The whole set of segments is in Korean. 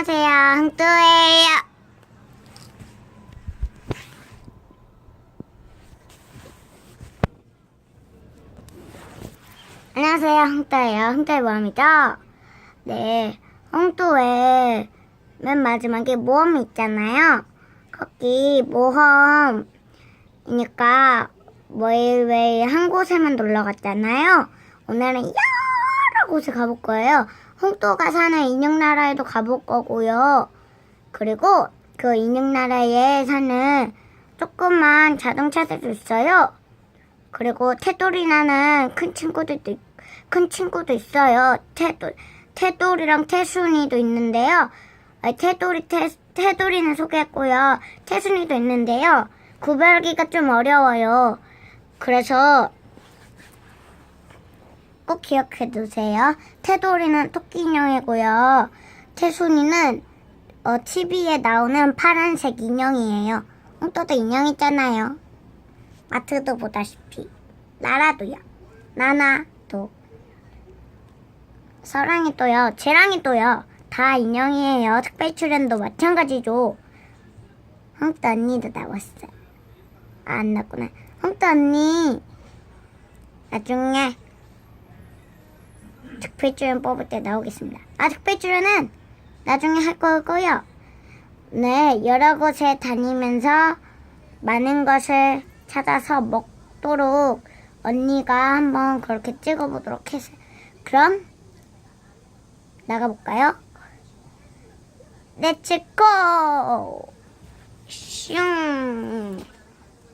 안녕하세요. 흥뚜예요. 안녕하세요. 흥뚜예요. 흥뚜의 모험이죠? 네. 흥뚜에 맨 마지막에 모험이 있잖아요. 거기 모험이니까 매일 매일 한 곳에만 놀러 갔잖아요. 오늘은 여러 곳에 가볼 거예요. 홍또가 사는 인형나라에도 가볼 거고요. 그리고 그 인형나라에 사는 조그만 자동차들도 있어요. 그리고 테돌이라는 큰 친구들도 있- 큰 친구도 있어요. 테돌 테돌이랑 태순이도 있는데요. 아, 테돌이 테 테돌이는 소개했고요. 태순이도 있는데요. 구별하기가 좀 어려워요. 그래서 꼭 기억해 두세요. 테돌이는 토끼 인형이고요. 태순이는 어, TV에 나오는 파란색 인형이에요. 홍또도 인형 있잖아요. 마트도 보다시피. 나라도요. 나나도. 서랑이 또요. 재랑이 또요. 다 인형이에요. 특별 출연도 마찬가지죠. 홍또 언니도 나왔어요. 아, 안 나왔구나. 홍또 언니. 나중에 출연 뽑을 때 나오겠습니다. 아, 출연은 나중에 할 거고요. 네, 여러 곳에 다니면서 많은 것을 찾아서 먹도록 언니가 한번 그렇게 찍어보도록 했어요. 그럼 나가볼까요? 렛츠 고! 슝!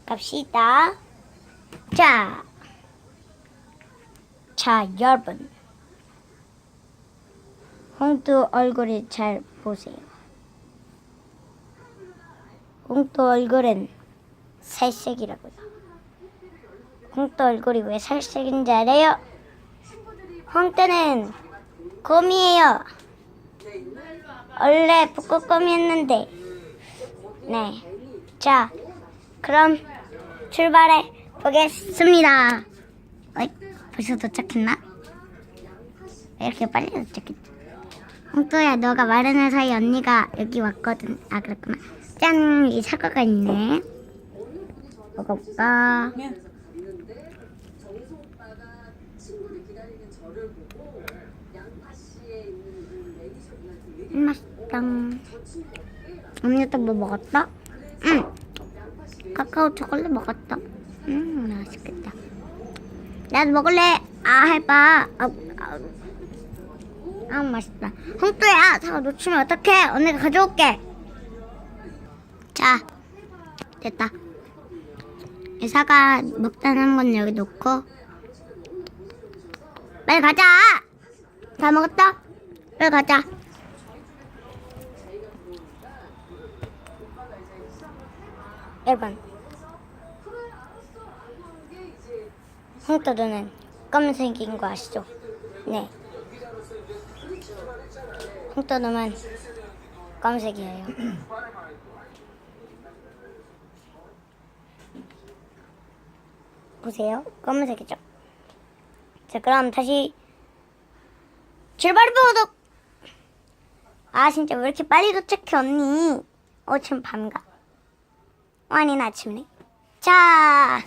갑시다. 자, 자, 여러분. 홍두 얼굴을 잘 보세요. 홍두 얼굴은 살색이라고요. 홍두 얼굴이 왜 살색인지 알아요? 홍두는 곰이에요. 원래 북극곰이었는데. 네. 자, 그럼 출발해 보겠습니다. 어이, 벌써 도착했나? 왜 이렇게 빨리 도착했지? 홍또야, 너가 말하는 사이 언니가 여기 왔거든. 아, 그렇구나. 짠! 이 사과가 있네. 먹어볼까? 음, 맛있다. 언니도 뭐 먹었다? 응. 카카오 초콜릿 먹었다. 음, 맛있겠다. 나도 먹을래. 아, 해봐. 아, 아, 아 맛있다. 홍뚜야, 사과 놓치면 어떡해? 언니가 가져올게. 자, 됐다. 이 사과 먹다 남은 건 여기 놓고. 빨리 가자! 다 먹었다? 빨리 가자. 여러분. 홍떠드는 검은색인 거 아시죠? 네. 홍떠드만 검은색이에요. 보세요. 검은색이죠? 자, 그럼 다시 출발해보도록! 아, 진짜 왜 이렇게 빨리 도착해, 언니? 어, 지금 밤가. 어, 아니, 아침이네. 자,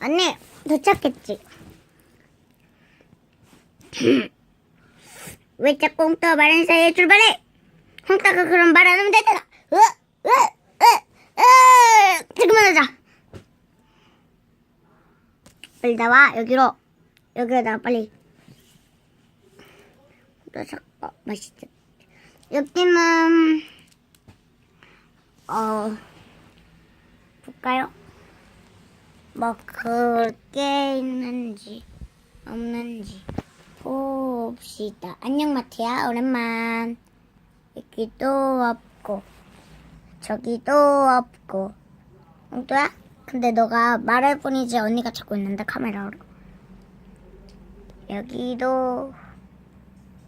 언니, 도착했지? 왜 자꾸 홍따가 말하는 사이에 출발해? 홍따가 그런 말 안 하면 되잖아. 으, 으, 으, 으, 지금만 하자. 빨리 나와, 여기로. 여기로 나와, 빨리. 또 자꾸 맛있지. 여기는, 어, 볼까요? 뭐, 그게 있는지, 없는지. 봅시다. 안녕, 마티야. 오랜만. 여기도 없고, 저기도 없고. 엉또야? 근데 너가 말할 뿐이지 언니가 찾고 있는데 카메라로. 여기도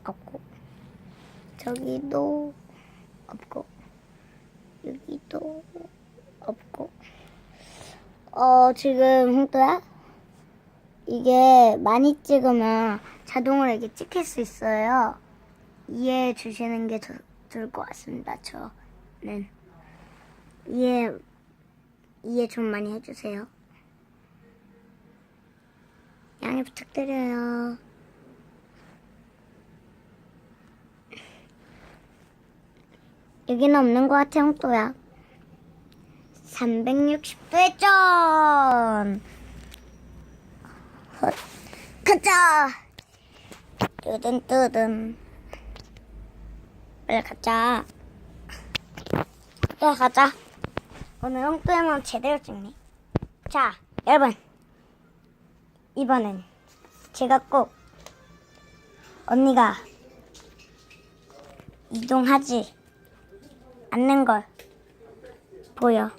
없고, 저기도 없고, 여기도 없고. 어, 지금 홍도야? 이게 많이 찍으면 자동으로 이렇게 찍힐 수 있어요. 이해해 주시는 게더 좋을 것 같습니다. 저는 이해 이해 좀 많이 해주세요. 양해 부탁드려요. 여기는 없는 것 같아, 형또야. 360도 회전! 헛, 가자! 뜨든, 뜨든. 빨리 가자. 빨리 가자. 오늘 형또야만 제대로 찍네. 자, 여러분. 이번엔 제가 꼭 언니가 이동하지 않는 걸 보여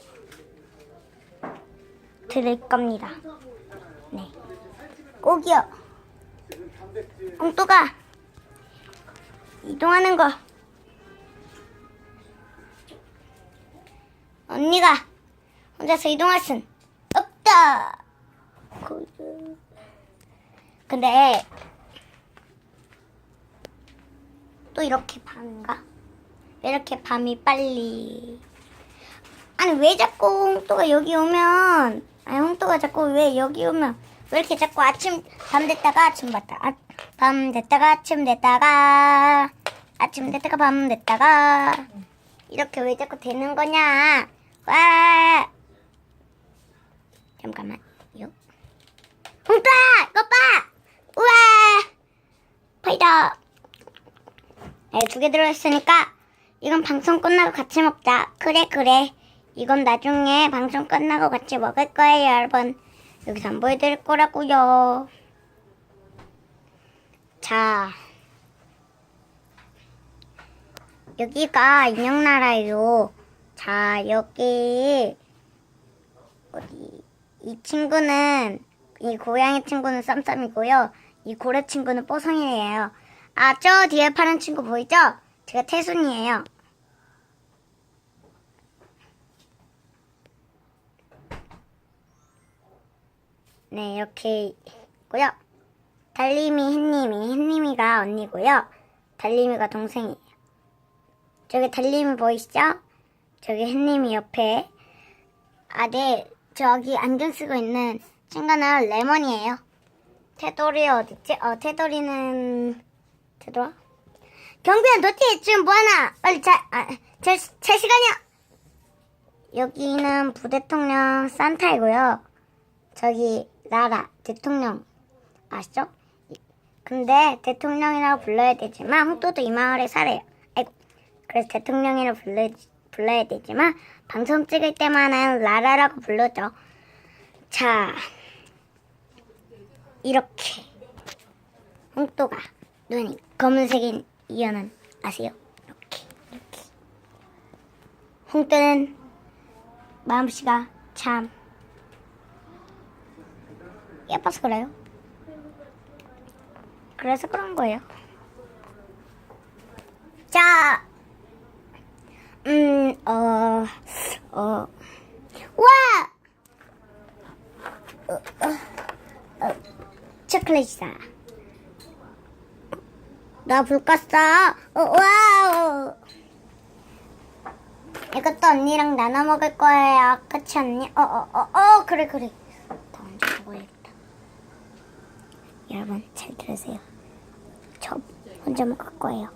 드릴 겁니다. 네. 꼭이요. 엉또가 이동하는 거 언니가 혼자서 이동할 순 없다. 그- 근데 또 이렇게 밤인가? 왜 이렇게 밤이 빨리 아니 왜 자꾸 홍또가 여기 오면 아니 홍또가 자꾸 왜 여기 오면 왜 이렇게 자꾸 아침 밤 됐다가 아침 봤다? 아, 밤 됐다가 아침 됐다가 아침 됐다가 밤 됐다가. 이렇게 왜 자꾸 되는 거냐? 와! 잠깐만요. 홍또야 이거 봐 우와! 파이다! 네, 두개 들어있으니까 이건 방송 끝나고 같이 먹자. 그래 그래. 이건 나중에 방송 끝나고 같이 먹을 거예요, 여러분. 여기서 안 보여드릴 거라고요. 자, 여기가 인형나라예요. 자, 여기 어디 이 친구는 이 고양이 친구는 쌈쌈이고요. 이 고래 친구는 뽀송이에요. 아, 저 뒤에 파란 친구 보이죠? 제가 태순이에요. 네, 이렇게 있고요. 달림이 햇님이, 햇님이가 언니고요. 달림이가 동생이에요. 저기 달림이 보이시죠? 저기 햇님이 옆에. 아, 네. 저기 안경 쓰고 있는 친구는 레몬이에요. 테돌이 어딨지? 어, 테돌이는 테돌아? 경비야, 너 뒤에 지금 뭐하나? 빨리 자, 아, 제, 제 시간이야! 여기는 부대통령 산타이고요. 저기, 나라, 대통령, 아시죠? 근데 대통령이라고 불러야 되지만, 홍도도 이 마을에 살아요. 아이고, 그래서 대통령이라고 불러, 불러야 되지만, 방송 찍을 때만은 라라라고 불러죠. 자, 이렇게. 홍도가 눈이 검은색인 이유는 아세요? 이렇게 이렇게 홍도는 마음씨가 참 예뻐서 그래요. 그래서 그런 거예요. 자, 음, 어, 어, 와! 어, 어, 어, 초콜릿이다. 나 불 껐어. 어, 와우. 이것도 언니랑 나눠 먹을 거예요. 그치 언니? 어, 어, 어, 어, 그래, 그래. 더 먼저 먹어야겠다. 여러분, 잘 들으세요. 저 혼자 먹을 거예요.